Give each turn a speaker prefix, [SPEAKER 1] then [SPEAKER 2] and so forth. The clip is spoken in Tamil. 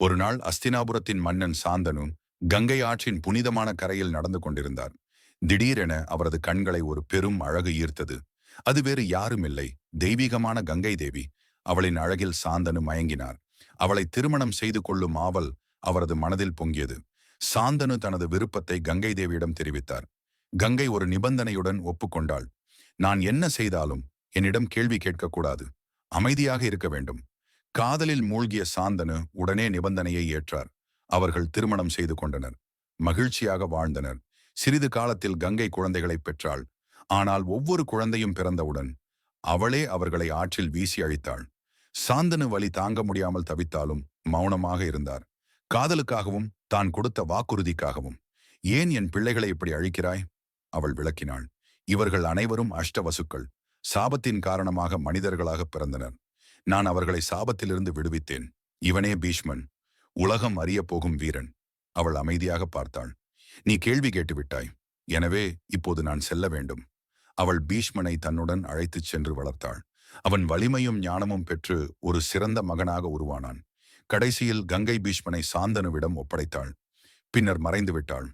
[SPEAKER 1] ஒரு நாள் அஸ்தினாபுரத்தின் மன்னன் சாந்தனு கங்கை ஆற்றின் புனிதமான கரையில் நடந்து கொண்டிருந்தார். திடீரென அவரது கண்களை ஒரு பெரும் அழகு ஈர்த்தது. அது வேறு யாரும் இல்லை தெய்வீகமான கங்கை தேவி. அவளின் அழகில் சாந்தனு மயங்கினார். அவளை திருமணம் செய்து கொள்ளும் ஆவல் அவரது மனதில் பொங்கியது. சாந்தனு தனது விருப்பத்தை கங்கை தேவியிடம் தெரிவித்தார். கங்கை ஒரு நிபந்தனையுடன் ஒப்புக்கொண்டாள். நான் என்ன செய்தாலும் என்னிடம் கேள்வி கேட்கக்கூடாது. அமைதியாக இருக்க வேண்டும். காதலில் மூழ்கிய சாந்தனு உடனே நிபந்தனையை ஏற்றார். அவர்கள் திருமணம் செய்து கொண்டனர். மகிழ்ச்சியாக வாழ்ந்தனர். சிறிது காலத்தில் கங்கை குழந்தைகளை பெற்றாள். ஆனால் ஒவ்வொரு குழந்தையும் பிறந்தவுடன் அவளே அவர்களை ஆற்றில் வீசி அழித்தாள். சாந்தனு வலி தாங்க முடியாமல் தவித்தாலும் மௌனமாக இருந்தார். காதலுக்காகவும் தான் கொடுத்த வாக்குறுதிக்காகவும் ஏன் என் பிள்ளைகளை இப்படி அழிக்கிறாய்? அவள் விளக்கினாள். இவர்கள் அனைவரும் அஷ்டவசுக்கள். சாபத்தின் காரணமாக மனிதர்களாக பிறந்தனர். நான் அவர்களை சாபத்திலிருந்து விடுவித்தேன். இவனே பீஷ்மன். உலகம் அறியப் போகும் வீரன். அவள் அமைதியாக பார்த்தாள். நீ கேள்வி கேட்டுவிட்டாய். எனவே இப்போது நான் செல்ல வேண்டும். அவள் பீஷ்மனை தன்னுடன் அழைத்துச் சென்று வளர்த்தாள். அவன் வலிமையும் ஞானமும் பெற்று ஒரு சிறந்த மகனாக உருவானான். கடைசியில் கங்கை பீஷ்மனை சாந்தனுவிடம் ஒப்படைத்தாள். பின்னர் மறைந்து விட்டாள்